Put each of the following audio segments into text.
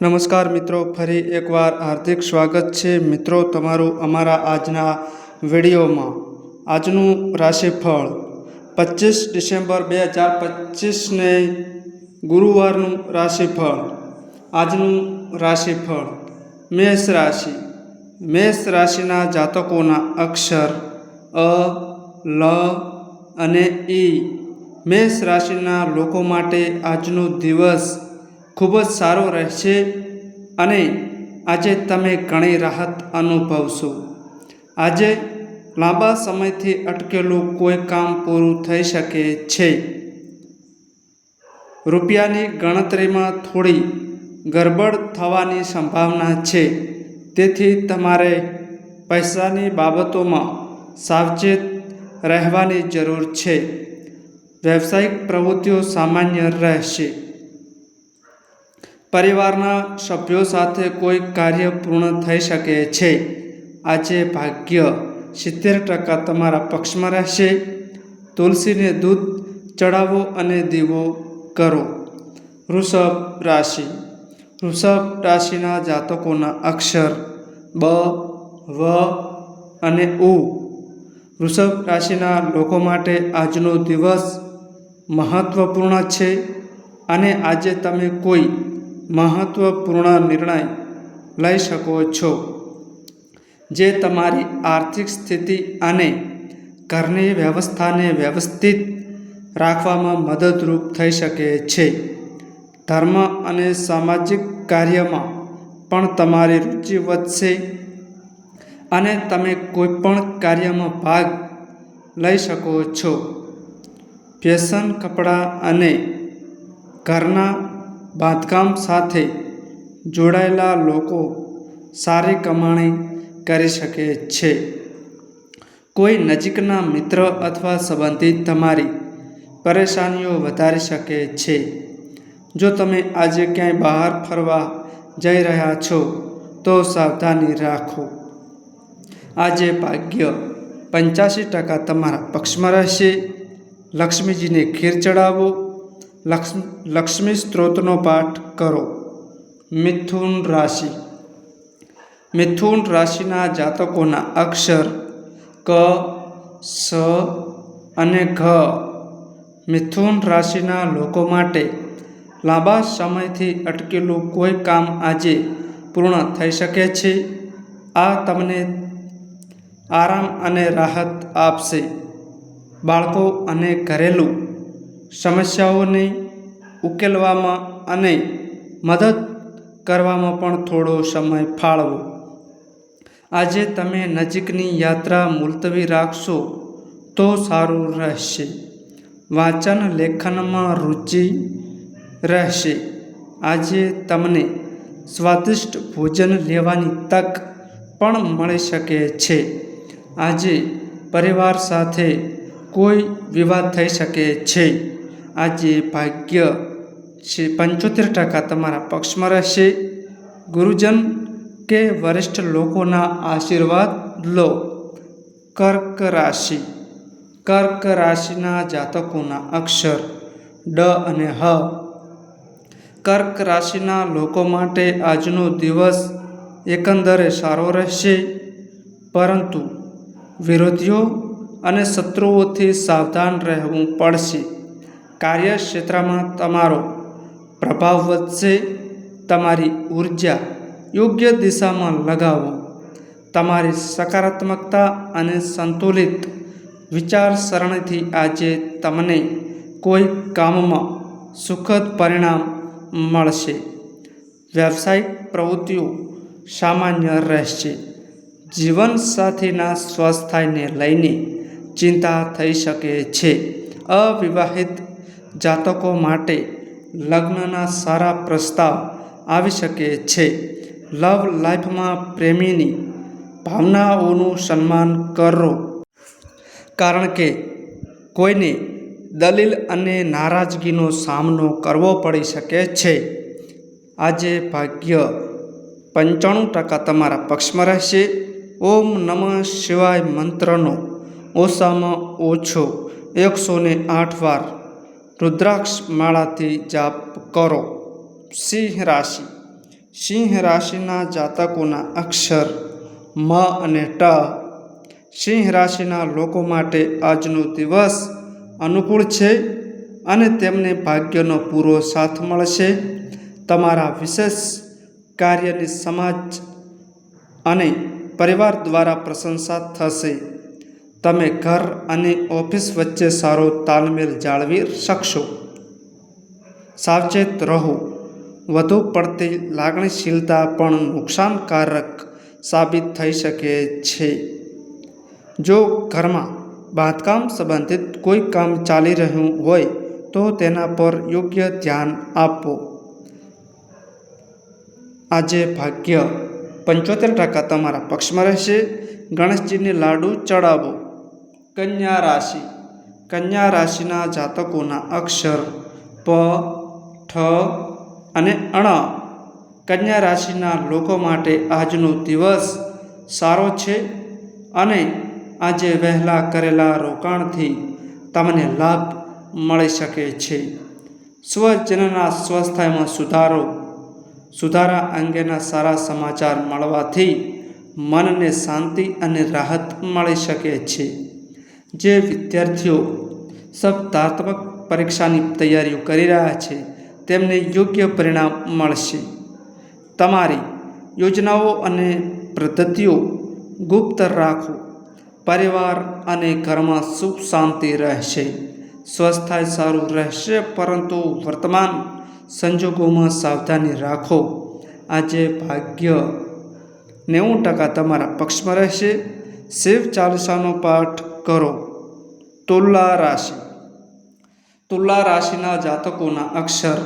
નમસ્કાર મિત્રો, ફરી એકવાર હાર્દિક સ્વાગત છે. મિત્રો, તમારું અમારા આજના વિડીયોમાં. આજનું રાશિફળ પચીસ ડિસેમ્બર બે હજાર પચીસને ગુરુવારનું રાશિફળ. આજનું રાશિફળ મેષ રાશિ. મેષ રાશિના જાતકોના અક્ષર અ, લ અને ઈ. મેષ રાશિના લોકો માટે આજનો દિવસ ખૂબ જ સારો રહેશે અને આજે તમે ઘણી રાહત અનુભવશો. આજે લાંબા સમયથી અટકેલું કોઈ કામ પૂરું થઈ શકે છે. રૂપિયાની ગણતરીમાં થોડી ગરબડ થવાની સંભાવના છે. તેથી તમારે પૈસાની બાબતોમાં સાવચેત રહેવાની જરૂર છે. વ્યવસાયિક પ્રવૃત્તિઓ સામાન્ય રહેશે. પરિવારના સભ્યો સાથે કોઈ કાર્ય પૂર્ણ થઈ શકે છે? આજે ભાગ્ય સિત્તેર ટકા તમારા પક્ષમાં રહેશે. તુલસીને દૂધ ચડાવો અને દીવો કરો. વૃષભ રાશિ. વૃષભ રાશિના જાતકોના અક્ષર બ, વ અને ઉ. વૃષભ રાશિના લોકો માટે આજનો દિવસ મહત્વપૂર્ણ છે અને આજે તમે કોઈ મહત્વપૂર્ણ નિર્ણય લઈ શકો છો. જે તમારી આર્થિક સ્થિતિ અને ઘરની વ્યવસ્થાને વ્યવસ્થિત રાખવામાં મદદરૂપ થઈ શકે છે. ધર્મ અને સામાજિક કાર્યમાં પણ તમારી રુચિ વધશે અને તમે કોઈપણ કાર્યમાં ભાગ લઈ શકો છો. ફેશન કપડાં અને ઘરના બાંધકામ સાથે જોડાયેલા લોકો સારી કમાણી કરી શકે છે. કોઈ નજીકના મિત્ર અથવા સંબંધિત તમારી પરેશાનીઓ વધારી શકે છે. જો તમે આજે ક્યાંય બહાર ફરવા જઈ રહ્યા છો, તો સાવધાની રાખો. આજે ભાગ્ય પંચ્યાસી ટકા તમારા પક્ષમાં રહેશે. લક્ષ્મીજીને ખીર ચડાવો. લક્ષ્મી સ્ત્રોતનો પાઠ કરો. મિથુન રાશિ. મિથુન રાશિના જાતકોના અક્ષર ક, સ અને ઘ. મિથુન રાશિના લોકો માટે લાંબા સમયથી અટકેલું કોઈ કામ આજે પૂર્ણ થઈ શકે છે? આ તમને આરામ અને રાહત આપશે. બાળકો અને ઘરેલું સમસ્યાઓને ઉકેલવામાં અને મદદ કરવામાં પણ થોડો સમય ફાળવો. આજે તમે નજીકની યાત્રા મુલતવી રાખશો તો સારું રહેશે. વાંચન લેખનમાં રુચિ રહેશે. આજે તમને સ્વાદિષ્ટ ભોજન લેવાની તક પણ મળી શકે છે. આજે પરિવાર સાથે કોઈ વિવાદ થઈ શકે છે. આજે ભાગ્ય છે પંચોતેર ટકા તમારા પક્ષમાં રહેશે. ગુરુજન કે વરિષ્ઠ લોકોના આશીર્વાદ લો. કર્ક રાશિ. કર્ક રાશિના જાતકોના અક્ષર ડ અને હ. કર્ક રાશિના લોકો માટે આજનો દિવસ એકંદરે સારો રહેશે. પરંતુ વિરોધીઓ અને શત્રુઓથી સાવધાન રહેવું પડશે. કાર્યક્ષેત્રમાં તમારો પ્રભાવ વધશે, તમારી ઊર્જા યોગ્ય દિશામાં લગાવો. તમારી સકારાત્મકતા અને સંતુલિત વિચારસરણીથી આજે તમને કોઈ કામમાં સુખદ પરિણામ મળશે. વ્યવસાયિક પ્રવૃત્તિઓ સામાન્ય રહેશે. જીવનસાથીના સ્વાસ્થ્યને લઈને ચિંતા થઈ શકે છે. અવિવાહિત જાતકો માટે લગ્નના સારા પ્રસ્તાવ આવી શકે છે. લવ લાઈફમાં પ્રેમીની ભાવનાઓનું સન્માન કરો. કારણ કે કોઈને દલીલ અને નારાજગીનો સામનો કરવો પડી શકે છે. આજે ભાગ્ય પંચાણું ટકા તમારા પક્ષમાં રહેશે. ઓમ નમઃ શિવાય મંત્રનો ઓછામાં ઓછો એકસો ને આઠ વાર રુદ્રાક્ષ માળાથી જાપ કરો. સિંહ રાશિ. સિંહ રાશિના જાતકોના અક્ષર મ અને ટ. સિંહ રાશિના લોકો માટે આજનો દિવસ અનુકૂળ છે અને તેમને ભાગ્યનો પૂરો સાથ મળશે. તમારા વિશેષ કાર્યની સમાજ અને પરિવાર દ્વારા પ્રશંસા થશે. તમે ઘર અને ઓફિસ વચ્ચે સારો તાલમેલ જાળવી શકશો. સાવચેત રહો. વધુ પડતી લાગણીશીલતા પણ નુકસાનકારક સાબિત થઈ શકે છે. જો ઘરમાં બાંધકામ સંબંધિત કોઈ કામ ચાલી રહ્યું હોય તો તેના પર યોગ્ય ધ્યાન આપો. આજે ભાગ્ય પંચોતેર ટકા તમારા પક્ષમાં રહેશે. ગણેશજીને લાડુ ચડાવો. કન્યા રાશિ. કન્યા રાશિના જાતકોના અક્ષર પ, ઠ અને અણ. કન્યા રાશિના લોકો માટે આજનો દિવસ સારો છે અને આજે વહેલા કરેલા રોકાણથી તમને લાભ મળી શકે છે. સ્વજનના સ્વાસ્થ્યમાં સુધારો. સુધારા અંગેના સારા સમાચાર મળવાથી મનને શાંતિ અને રાહત મળી શકે છે. જે વિદ્યાર્થીઓ સ્પર્ધાત્મક પરીક્ષાની તૈયારીઓ કરી રહ્યા છે, તેમને યોગ્ય પરિણામ મળશે. તમારી યોજનાઓ અને પદ્ધતિઓ ગુપ્ત રાખો. પરિવાર અને ઘરમાં સુખ શાંતિ રહેશે. સ્વસ્થાય સારું રહેશે, પરંતુ વર્તમાન સંજોગોમાં સાવધાની રાખો. આજે ભાગ્ય નેવું ટકા તમારા પક્ષમાં રહેશે. શિવ ચાલીસાનો પાઠ કરો. તુલા રાશિ. તુલા રાશિના જાતકોના અક્ષર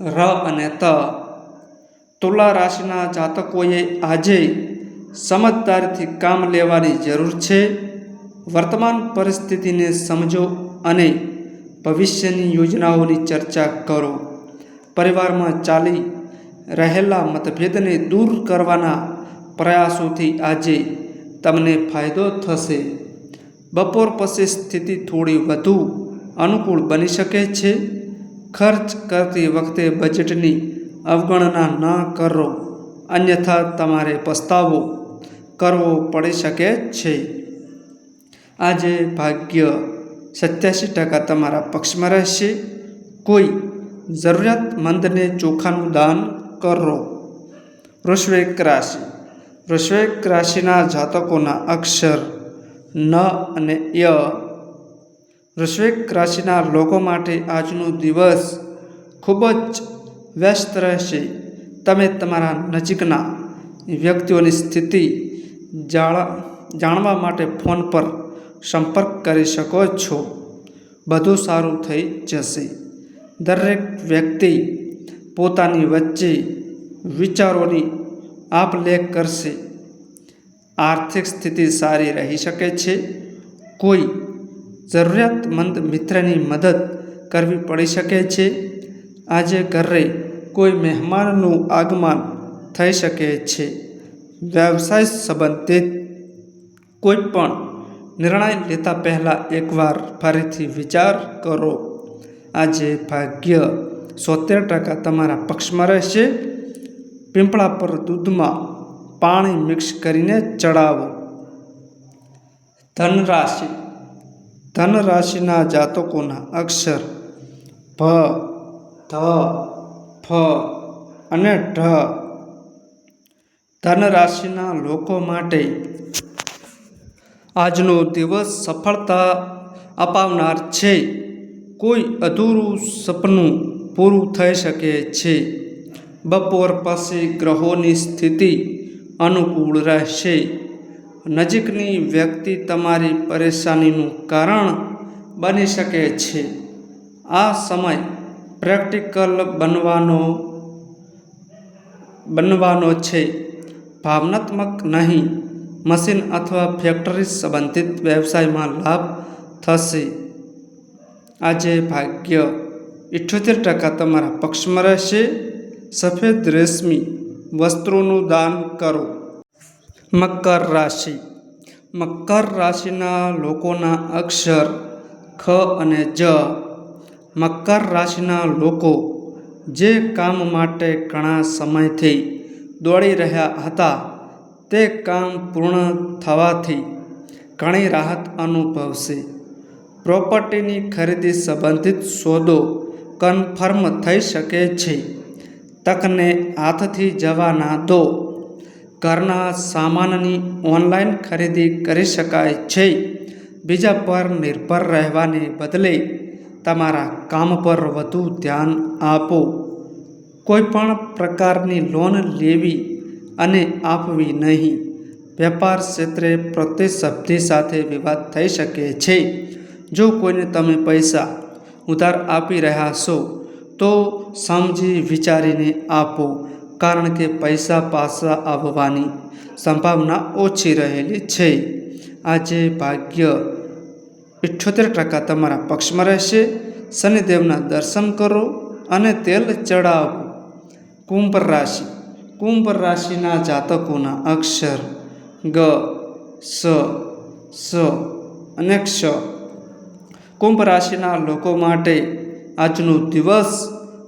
ર અને ત. તુલા રાશિના જાતકોએ આજે સમજદારીથી કામ લેવાની જરૂર છે. વર્તમાન પરિસ્થિતિને સમજો અને ભવિષ્યની યોજનાઓની ચર્ચા કરો. પરિવારમાં ચાલી રહેલા મતભેદને દૂર કરવાના પ્રયાસોથી આજે તમને ફાયદો થશે. બપોર પછી સ્થિતિ થોડી વધુ અનુકૂળ બની શકે છે. ખર્ચ કરતી વખતે બજેટની અવગણના ન કરો, અન્યથા તમારે પસ્તાવો કરવો પડી શકે છે. આજે ભાગ્ય સત્યાસી ટકા તમારા પક્ષમાં રહેશે. કોઈ જરૂરિયાતમંદને ચોખાનું દાન કરો. વૃશ્વેક રાશિ. વૃશ્વેક રાશિના જાતકોના અક્ષર ન અને ય. વૃશ્વિક રાશિના લોકો માટે આજનો દિવસ ખૂબ જ વ્યસ્ત રહેશે. તમે તમારા નજીકના વ્યક્તિઓની સ્થિતિ જાણવા માટે ફોન પર સંપર્ક કરી શકો છો. બધું સારું થઈ જશે. દરેક વ્યક્તિ પોતાની વચ્ચે વિચારોની આપ કરશે. આર્થિક સ્થિતિ સારી રહી શકે છે. કોઈ જરૂરિયાતમંદ મિત્રની મદદ કરવી પડી શકે છે. આજે ઘરે કોઈ મહેમાનનું આગમન થઈ શકે છે. વ્યવસાય સંબંધિત કોઈ પણ નિર્ણય લેતા પહેલાં એકવાર ફરીથી વિચાર કરો. આજે ભાગ્ય સોતેર ટકા તમારા પક્ષમાં રહેશે. પીંપળા પર દૂધમાં પાણી મિક્સ કરીને ચડાવો. ધનરાશિ. ધનરાશિના જાતકોના અક્ષર ભ, ધ, ફ અને ઢ. ધનરાશિના લોકો માટે આજનો દિવસ સફળતા અપાવનાર છે. કોઈ અધૂરું સપનું પૂરું થઈ શકે છે. બપોર પછી ગ્રહોની સ્થિતિ અનુકૂળ રહેશે. નજીકની વ્યક્તિ તમારી પરેશાનીનું કારણ બની શકે છે. આ સમય પ્રેક્ટિકલ બનવાનો બનવાનો છે. ભાવનાત્મક નહીં, મશીન અથવા ફેક્ટરી સંબંધિત વ્યવસાયમાં લાભ થશે. આજે ભાગ્ય ઇઠ્ઠોતેર ટકા તમારા પક્ષમાં રહેશે. સફેદ રેશમી વસ્ત્રોનું દાન કરો. મકર રાશિ. મકર રાશિના લોકોના અક્ષર ખ અને જ. મકર રાશિના લોકો જે કામ માટે ઘણા સમયથી દોડી રહ્યા હતા, તે કામ પૂર્ણ થવાથી ઘણી રાહત અનુભવશે. પ્રોપર્ટીની ખરીદી સંબંધિત સોદો કન્ફર્મ થઈ શકે છે. તકને હાથથી જવા ના દો ઘરના સામાનની ઓનલાઈન ખરીદી કરી શકાય છે. બીજા પર નિર્ભર રહેવાને બદલે તમારા કામ પર વધુ ધ્યાન આપો. કોઈ પણ પ્રકારની લોન લેવી અને આપવી નહીં. વેપાર ક્ષેત્રે પ્રતિસ્પર્ધી સાથે વિવાદ થઈ શકે છે. જો કોઈને તમે પૈસા ઉધાર આપી રહ્યા છો તો સમજી વિચારીને આપો, કારણ કે પૈસા પાછા આવવાની સંભાવના ઓછી રહેલી છે. આજે ભાગ્ય ઇઠ્યોતેર ટકા તમારા પક્ષમાં રહેશે. શનિદેવના દર્શન કરો અને તેલ ચડાવો. કુંભ રાશિ. કુંભ રાશિના જાતકોના અક્ષર ગ, સ સ અને ક્ષ. કુંભ રાશિના લોકો માટે આજનો દિવસ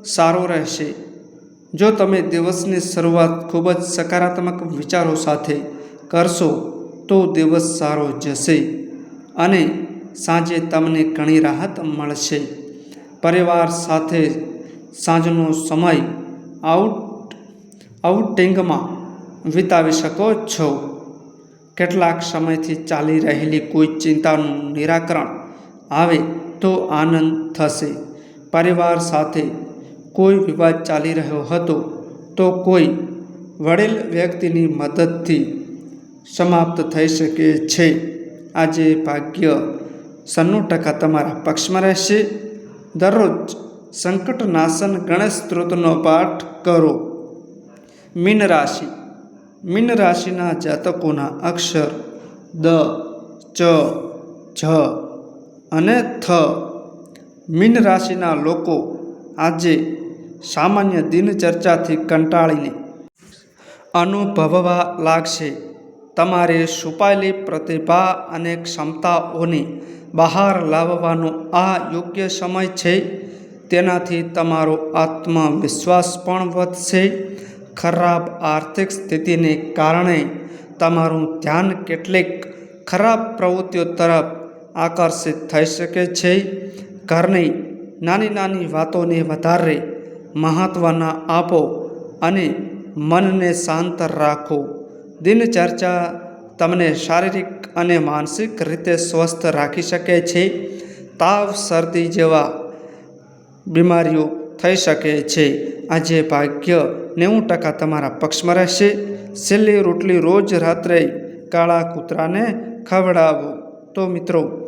સારો રહેશે. જો તમે દિવસની શરૂઆત ખૂબ જ સકારાત્મક વિચારો સાથે કરશો, તો દિવસ સારો જશે અને સાંજે તમને ઘણી રાહત મળશે. પરિવાર સાથે સાંજનો સમય આઉટ, આઉટિંગમાં વિતાવી શકો છો. કેટલાક સમયથી ચાલી રહેલી કોઈ ચિંતાનું નિરાકરણ આવે તો આનંદ થશે. પરિવાર સાથે કોઈ વિવાદ ચાલી રહ્યો હતો તો કોઈ વડીલ વ્યક્તિની મદદથી સમાપ્ત થઈ શકે છે. આજે ભાગ્ય સન્નું ટકા તમારા પક્ષમાં રહેશે. દરરોજ સંકટનાશન ગણેશ સ્ત્રોતનો પાઠ કરો. મીન રાશિ. મીન રાશિના જાતકોના અક્ષર દ, ચ જ અને થ મીન રાશિના લોકો આજે સામાન્ય દિનચર્ચાથી કંટાળીને અનુભવવા લાગશે. તમારે છુપાયેલી પ્રતિભા અને ક્ષમતાઓને બહાર લાવવાનો આ યોગ્ય સમય છે. તેનાથી તમારો આત્મવિશ્વાસ પણ વધશે. ખરાબ આર્થિક સ્થિતિને કારણે તમારું ધ્યાન કેટલીક ખરાબ પ્રવૃત્તિઓ તરફ આકર્ષિત થઈ શકે છે. ઘરની નાની નાની વાતોને વધારે મહત્ત્વના આપો અને મનને શાંત રાખો. દિનચર્ચા તમને શારીરિક અને માનસિક રીતે સ્વસ્થ રાખી શકે છે. તાવ, શરદી જેવા બીમારીઓ થઈ શકે છે. આજે ભાગ્ય નેવું ટકા તમારા પક્ષમાં રહેશે. છેલ્લી રોટલી રોજ રાત્રે કાળા કૂતરાને ખવડાવો. તો મિત્રો